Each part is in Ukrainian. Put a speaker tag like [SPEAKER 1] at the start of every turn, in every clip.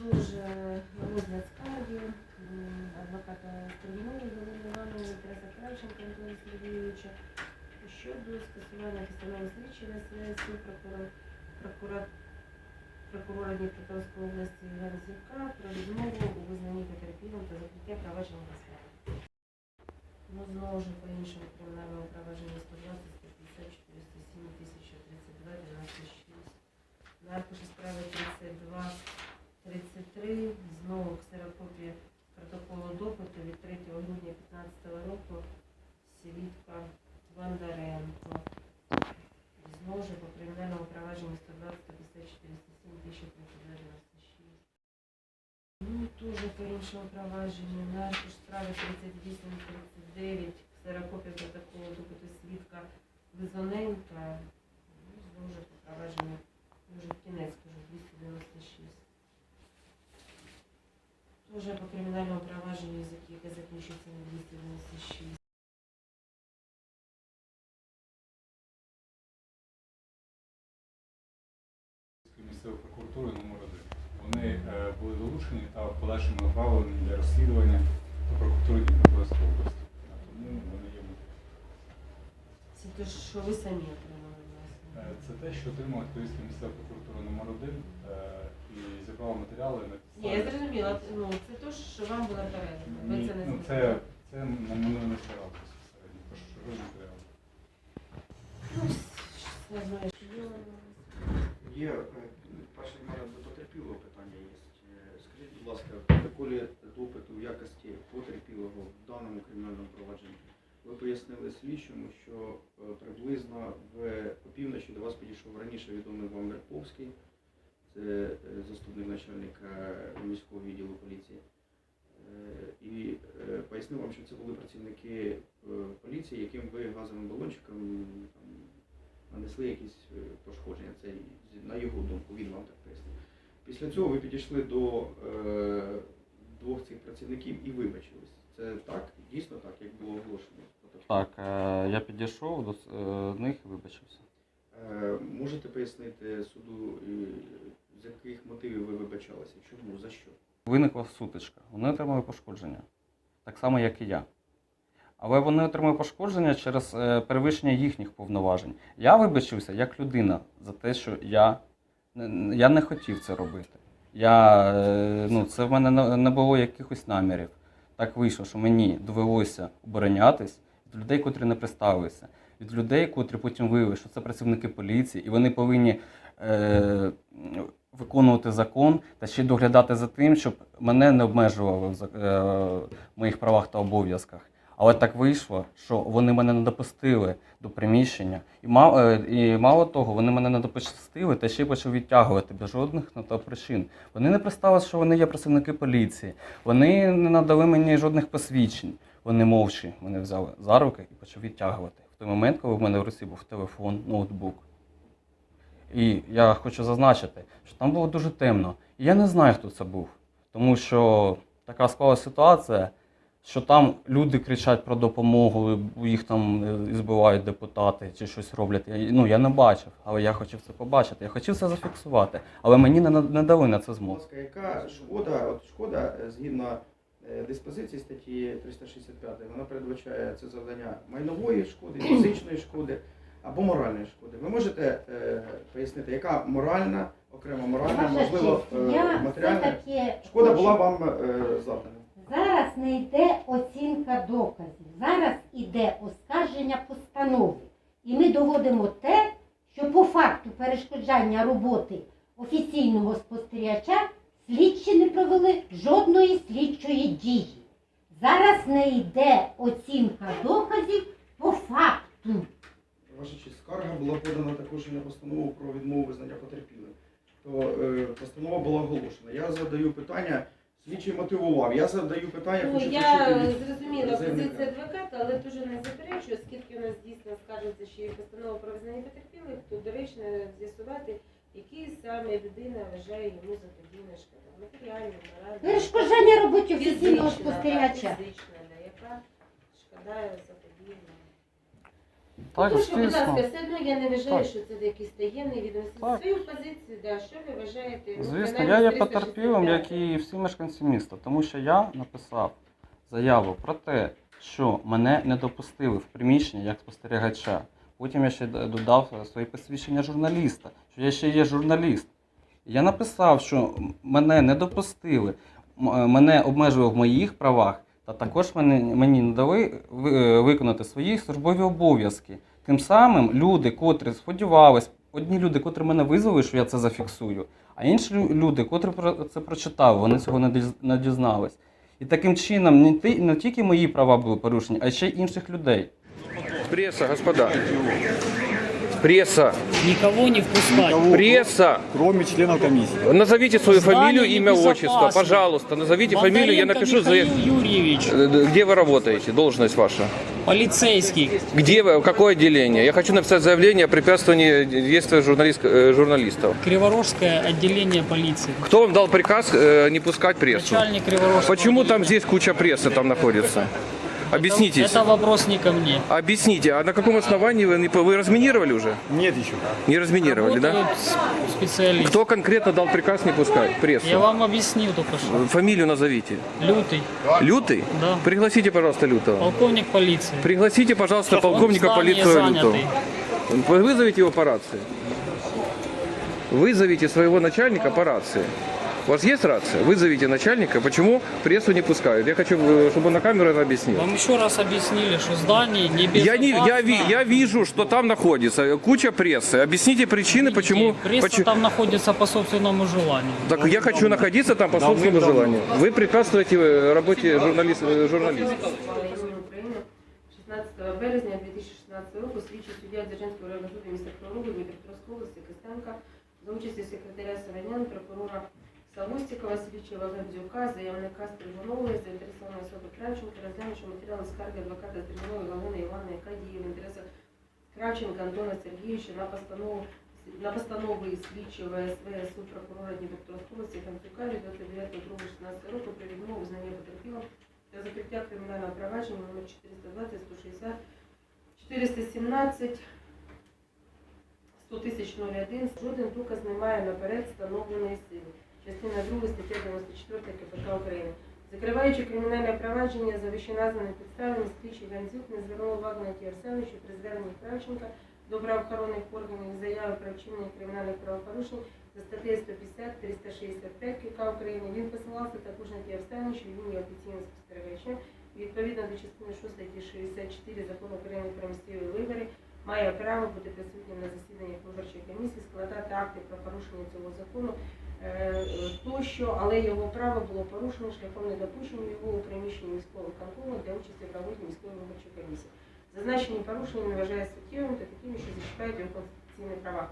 [SPEAKER 1] Дуже розгляд скарги адвоката Стрільної Галини Івановни Тараса Кравченка Антона Сергійовича щодо скасування постанови слідчої на сесії прокурора, прокурора, прокурора Дніпропетровської області Івана Зірка про відмову у визнанні потерпілим та закриття провадження справи. Ну, знову ж по іншому кримінальному провадженню 120, 150, 407, 1032, 96. На аркуші справи 32, 33, знову ксерокопія протоколу допиту від 3 грудня 2015 року свідка Бондаренко. Знову ж по кримінальному провадженню 120, 154, 107, 1032, 96. Ну, теж по іншому провадженню. На аркуш справи 38, 39, ксерокопія протоколу допиту свідка Лизоненка. Ну, знову ж по провадженню, дуже в кінець кажу, 296. Провадженню, з яке закінчується на 296.
[SPEAKER 2] місцевої прокуратури номер 1 Вони е, були долучені та в подальшому направлені для розслідування до прокуратури Дніпропетровської області. А Тому вони є
[SPEAKER 1] Це те, що ви самі отримали.
[SPEAKER 2] Е, Це те, що отримала Київська місцева прокуратура номер 1 і зібрала матеріали на
[SPEAKER 1] Ні, я зрозуміла. Ну, це те, що вам було передано. Ви це не
[SPEAKER 2] ну, це, це на мене не збирав безпосередньо, про що ви матеріали.
[SPEAKER 1] Ну, я знаю, що діло.
[SPEAKER 3] Є е, перше в мене до потерпілого питання є. Е, Скажіть, будь ласка, в протоколі допиту в якості потерпілого в даному кримінальному провадженні ви пояснили слідчому, що е, приблизно в опівночі до вас підійшов раніше відомий вам Верховський, це е, заступник начальника міського відділу поліції. Е, І е, пояснив вам, що це були працівники поліції, яким ви газовим балончиком там, нанесли якісь пошкодження. Це на його думку, він вам так пояснив. Після цього ви підійшли до е, двох цих працівників і вибачились. Це так, дійсно так, як було оголошено.
[SPEAKER 4] Так, я підійшов до них і вибачився.
[SPEAKER 3] Е, можете пояснити суду, е, з яких мотивів ви вибачалися? Чому? За що?
[SPEAKER 4] Виникла сутичка. Вони отримали пошкодження. Так само, як і я. Але вони отримали пошкодження через е, перевищення їхніх повноважень. Я вибачився як людина за те, що я, я не хотів це робити. Я, ну, це в мене не- було якихось намірів. Так вийшло, що мені довелося оборонятись від людей, котрі не представилися, від людей, котрі потім виявили, що це працівники поліції, і вони повинні е, виконувати закон та ще доглядати за тим, щоб мене не обмежували в е, моїх правах та обов'язках. Але так вийшло, що вони мене не допустили до приміщення. І мало, е, і мало того, вони мене не допустили та ще й почали відтягувати без жодних на то причин. Вони не представили, що вони є працівники поліції. Вони не надали мені жодних посвідчень. Вони мовчі мене взяли за руки і почали відтягувати. Той момент, коли в мене в руці був телефон, ноутбук. І я хочу зазначити, що там було дуже темно. І я не знаю, хто це був. Тому що така склалася ситуація, що там люди кричать про допомогу, їх там е, збивають депутати чи щось роблять. Я, ну, я не бачив, але я хотів це побачити. Я хотів це зафіксувати, але мені не, не дали на це змогу.
[SPEAKER 3] яка шкода, от шкода е, згідно диспозиції статті 365, вона передбачає це завдання майнової шкоди, фізичної шкоди або моральної шкоди. Ви можете е, пояснити, яка моральна, окремо моральна,
[SPEAKER 5] Ваша
[SPEAKER 3] можливо,
[SPEAKER 5] честь,
[SPEAKER 3] е, матеріальна
[SPEAKER 5] все-таки
[SPEAKER 3] шкода
[SPEAKER 5] хочу-
[SPEAKER 3] була вам е, завдана?
[SPEAKER 5] Зараз не йде оцінка доказів. Зараз іде оскарження постанови. І ми доводимо те, що по факту перешкоджання роботи офіційного спостерігача слідчі не провели жодної слідчої дії. Зараз не йде оцінка доказів по факту.
[SPEAKER 3] Ваша честь, скарга була подана також і на постанову про відмову визнання потерпілим. То е, постанова була оголошена. Я задаю питання, слідчий мотивував. Я задаю питання,
[SPEAKER 1] Ну,
[SPEAKER 3] хочу
[SPEAKER 1] я
[SPEAKER 3] почути від
[SPEAKER 1] зрозуміла
[SPEAKER 3] заявника.
[SPEAKER 1] позицію адвоката, але дуже не заперечую, оскільки у нас дійсно скажеться, що є постанова про визнання потерпілих, то доречно з'ясувати, які саме людина вважає йому заподіяна шкода. Матеріальна, моральна.
[SPEAKER 5] Перешкоджання роботі офіційного
[SPEAKER 1] Фізична,
[SPEAKER 5] спостерігача.
[SPEAKER 1] так, Фізична, да, яка шкода заподіяна.
[SPEAKER 4] Так,
[SPEAKER 1] Тому що, будь
[SPEAKER 4] звісно.
[SPEAKER 1] ласка, все одно я не вважаю,
[SPEAKER 4] Так.
[SPEAKER 1] що це якісь таємні відомості.
[SPEAKER 4] Так.
[SPEAKER 1] Свою позицію, да, що ви вважаєте? ну,
[SPEAKER 4] Звісно,
[SPEAKER 1] принаймні,
[SPEAKER 4] я є потерпілим, як і всі мешканці міста, тому що я написав заяву про те, що мене не допустили в приміщення як спостерігача. Потім я ще додав е, своє посвідчення журналіста, що я ще є журналіст. Я написав, що мене не допустили, е, мене обмежували в моїх правах, та також мені не дали е, виконати свої службові обов'язки. Тим самим люди, котрі сподівались, одні люди, котрі мене визвали, що я це зафіксую, а інші люди, котрі це прочитали, вони цього не діз- дізнались. І таким чином не тільки мої права були порушені, а ще й інших людей.
[SPEAKER 6] Пресса, господа. Пресса.
[SPEAKER 7] Никого не впускать.
[SPEAKER 6] Пресса.
[SPEAKER 8] Кроме членов комиссии.
[SPEAKER 6] Назовите свою
[SPEAKER 7] Здание
[SPEAKER 6] фамилию, имя, отчество. Пожалуйста, назовите фамилию, я
[SPEAKER 7] Бондаренко
[SPEAKER 6] напишу. за-
[SPEAKER 7] Михаил Юрьевич,
[SPEAKER 6] Э, Где вы работаете? Должность ваша?
[SPEAKER 7] полицейский.
[SPEAKER 6] Где вы? Какое отделение? Я хочу написать заявление о препятствовании действия журналист, э, журналистов.
[SPEAKER 7] Криворожское отделение полиции.
[SPEAKER 6] Кто вам дал приказ э, не пускать прессу?
[SPEAKER 7] Начальник Криворожского
[SPEAKER 6] Почему там
[SPEAKER 7] отделения.
[SPEAKER 6] здесь куча прессы там находится? Объясните.
[SPEAKER 7] Это вопрос не ко мне.
[SPEAKER 6] Объясните, а на каком основании вы, не по- вы разминировали уже?
[SPEAKER 8] Нет еще.
[SPEAKER 6] Не разминировали, да?
[SPEAKER 7] Работают с- специалисты.
[SPEAKER 6] Кто конкретно дал приказ не пускать прессу?
[SPEAKER 7] Я вам объяснил только что.
[SPEAKER 6] Фамилию назовите.
[SPEAKER 7] Лютый,
[SPEAKER 6] Лютый?
[SPEAKER 7] Да.
[SPEAKER 6] Пригласите, пожалуйста, Лютого.
[SPEAKER 7] полковник полиции.
[SPEAKER 6] Пригласите, пожалуйста,
[SPEAKER 7] Он
[SPEAKER 6] полковника полиции Лютого. Вызовите его по рации. Вызовите своего начальника по рации. У вас есть рация? Вызовите начальника. Почему прессу не пускают? Я хочу, э, чтобы он на камеру это объяснил.
[SPEAKER 7] Вам еще раз объяснили, что здание
[SPEAKER 6] Я, не,
[SPEAKER 7] небезопасно.
[SPEAKER 6] я, ви- я вижу, что там находится куча прессы. Объясните причины, почему...
[SPEAKER 7] Пресса
[SPEAKER 6] почему-
[SPEAKER 7] там находится по собственному желанию.
[SPEAKER 6] Так я хочу находиться там по собственному желанию. Вы препятствуете э, работе журналист, э, журналиста.
[SPEAKER 1] України 16 березня 2016 року слідчий суддя Дзержинського районного суду міста Кривого Рогу Дніпропетровської області Костенка за участі секретаря Саванян, прокурора Савостікова, слідчого Гандзюка, заявника Стрижанової, заінтересованої особи Кравченка, розглянувши матеріали скарги адвоката Стрижанової Галини Івановни, яка діє в інтересах Кравченка Антона Сергійовича на постанову на постанови слідчого СВ суд прокурора Дніпропетровської області Гандзюка від 29.02.16 року про відмову знання потерпілого для закриття кримінального провадження номер 420 160 417 100 тисяч 01. Жоден доказ не має наперед встановленої сили. Частина 2 стаття 94 КПК України. Закриваючи кримінальне провадження за вищеназваними підставами, слідчий Гандзюк не звернув увагу на ті обставини, що при зверненні Кравченка до правоохоронних органів заяви про вчинення кримінальних правопорушень за статтею 150 365 КК України він посилався також на ті обставини, що він є офіційним спостерігачем. Відповідно до частини 6 статті 64 закону України про місцеві вибори має право бути присутнім на засіданнях виборчої комісії, складати акти про порушення цього закону тощо, але його право було порушено шляхом недопущення його у приміщенні міського виконкому для участі в роботі міської виборчої комісії. Зазначені порушення він вважає суттєвими та такими, що зачіпають його конституційні права.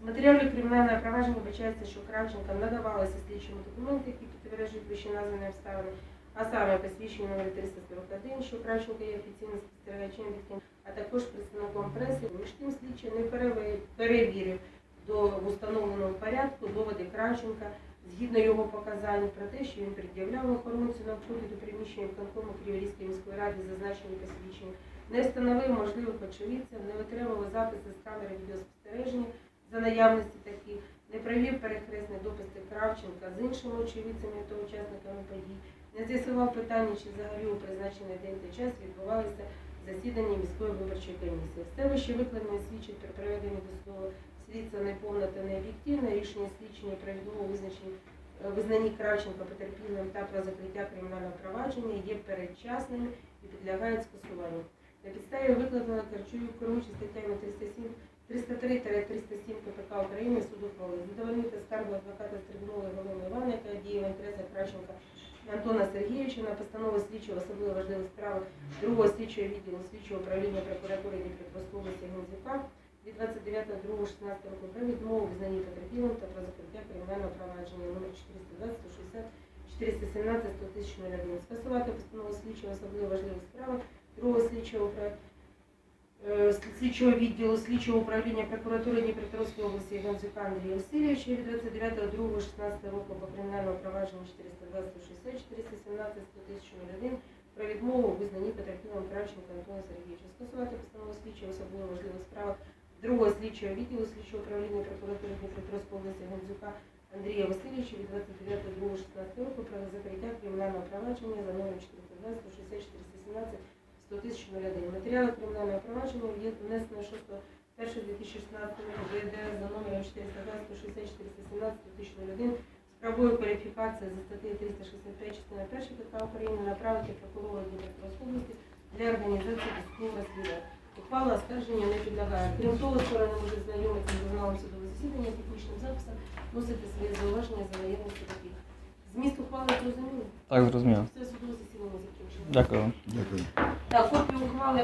[SPEAKER 1] З матеріалів кримінального провадження вбачається, що Кравченка надавалися слідчому документи, які підтверджують вищеназвані обставини, а саме посвідчення номер 341, що Кравченко є офіційним спостерігачем від а також представником преси. Між тим слідчий не перевірив до в установленому порядку доводи Кравченка згідно його показань про те, що він пред'являв охоронцю на вході до приміщення виконкому Криворізької міської ради зазначені посвідчення, не встановив можливих очевидців, не витримував записи з камери відеоспостереження за наявності таких, не провів перехресний дописи Кравченка з іншими очевидцями та учасниками подій, не з'ясував питання, чи взагалі у призначений день та час відбувалися засідання міської виборчої комісії. Все вище викладене свідчить про проведення досудового слідства неповне та необ'єктивне. Рішення слідчення про відмову визначення е, визнанні Кравченка потерпілим та про закриття кримінального провадження є передчасними і підлягають скасуванню. На підставі викладеного Карчую керуючи статтями 307 303-307 КПК України суд ухвалив задовольнити скаргу адвоката Стрибнової Галини Івана, яка діє в інтересах Кравченка Антона Сергійовича на постанову слідчого особливо важливих справ другого слідчого відділу слідчого управління прокуратури Дніпропетровської області Гніздюка від 29.02.16 року про відмову визнанні потерпілим та про закриття кримінального провадження номер 420 160 417 100 тисяч 01. Скасувати постанову слідчого особливо важливих справ другого слідчого управління е, слідчого відділу слідчого управління прокуратури Дніпропетровської області Гонзюка Андрія Васильовича від 29.02.16 року по кримінальному провадженню 420 160 417 100 тисяч 01 про відмову у визнанні потерпілим Кравченка Антона Сергійовича. Скасувати постанову слідчого особливо важливих справ другого слідчого відділу слідчого управління прокуратури Дніпропетровської області Гандзюка Андрія Васильовича від 29.02.16 року про закриття кримінального провадження за номером 420 160 417 100 тисяч 01. Матеріали кримінального провадження є внесено 6 1.2016 року ВД за номером 420 160 417 100 тисяч 01 з правовою кваліфікацією за статтею 365 частина 1 КК України направити прокурора Дніпропетровської області для організації досудового розслідування. Ухвала оскарження не підлягає. Крім того, сторона може знайомитися з журналом судового засідання, технічним записом, вносити свої зауваження за наявності таких. Зміст ухвали зрозуміло?
[SPEAKER 4] Так, зрозуміло.
[SPEAKER 1] Все судове засідання закінчено.
[SPEAKER 4] Дякую.
[SPEAKER 1] Так, копію ухвали